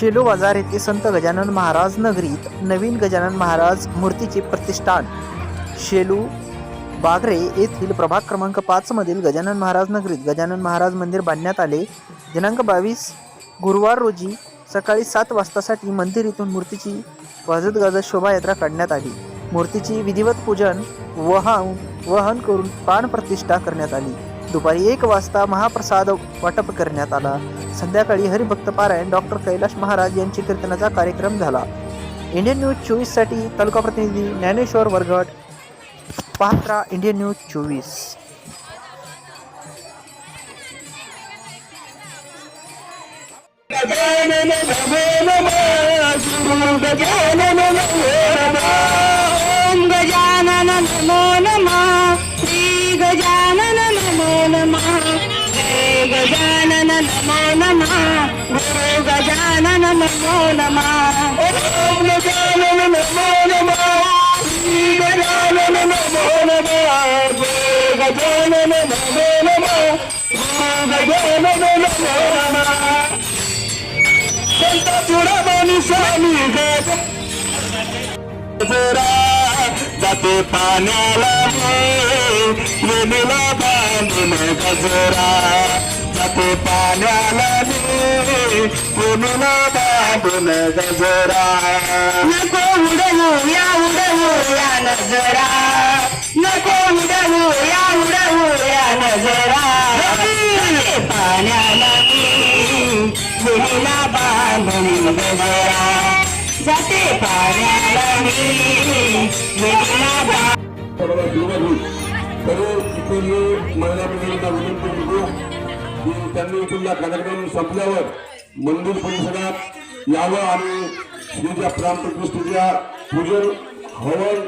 Shallow बाजार येथे संत गजानन महाराज नगरीत नवीन गजानन महाराज मूर्तीचे प्रतिष्ठान. शेलू बागरे येथील प्रभाग क्रमांक पाच मधील गजानन महाराज नगरीत गजानन महाराज मंदिर बांधण्यात आले. दिनांक बावीस गुरुवार रोजी सकाळी सात वाजतासाठी मंदिर इथून मूर्तीची वाजत गाजत शोभायात्रा काढण्यात आली. मूर्तीची विधिवत पूजन वहा वहन करून प्राणप्रतिष्ठा करण्यात आली. दुपारी एक वाजता महाप्रसाद वाटप करण्यात आला. संध्याकाळी हरिभक्त पारायण डॉक्टर कैलाश महाराज यांची कीर्तनाचा कार्यक्रम झाला. इंडियन न्यूज चोवीससाठी तालुका प्रतिनिधी ज्ञानेश्वर वरगट. पात्रा इंडियन न्यूज चोवीस. गजानन नमो नमः. नमो नमा गुरु गजानन नमो नमः ओम गजानन नमो नमः श्री गजानन नमो नमः गजानन नमो नमः गुरु गजानन नमो नमः संत चुडामणी स्वामी गजरा जाते पाण्याला वेणीला बांधून गजरा जाते पाण्याला वेणीला बांधून गजरा. नको उडवू या उडवू या नजरा. नको उडवू या उडवू या नजरा. पाण्याला मुलीला बांधून गजरा. जाते पाण्याला मुलीला बांधून इथे मी महिला मंडळींना विनंती त्यांनी इथला कार्यक्रम संपल्यावर मंदिर परिसरात यावं आणि श्रीच्या प्राणप्रतिष्ठेच्या पूजन हवन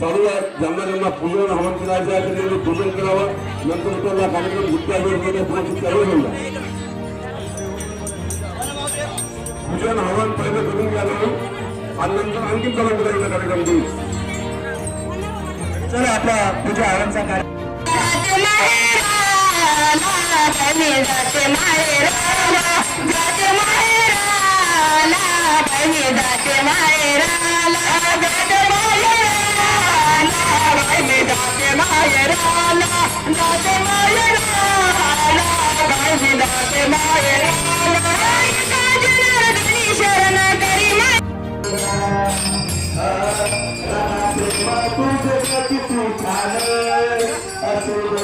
चालू आहे. ज्यांना ज्यांना पूजन हवन करायचं आहे त्यांनी पूजन करावं. नंतर इथला कार्यक्रम जितक्या वेळ पुढे तितक्या वेळ होईल. पूजन हवन पहिले करून घ्या म्हणून आणि नंतर आणखी चालू करायचा कार्यक्रम घेऊ चला आपला पूजा हवनचा कार्यक्रम. जाते माहेराला जाते माहेराला बहिणी जाते माहेराला जाते माहेराला बहिणी जाते माहेराला जाते माहेराला बहिणी जाते माहेराला जनार्दनी शरण करी माय तुझे किती छान असं बोलू नको नकळा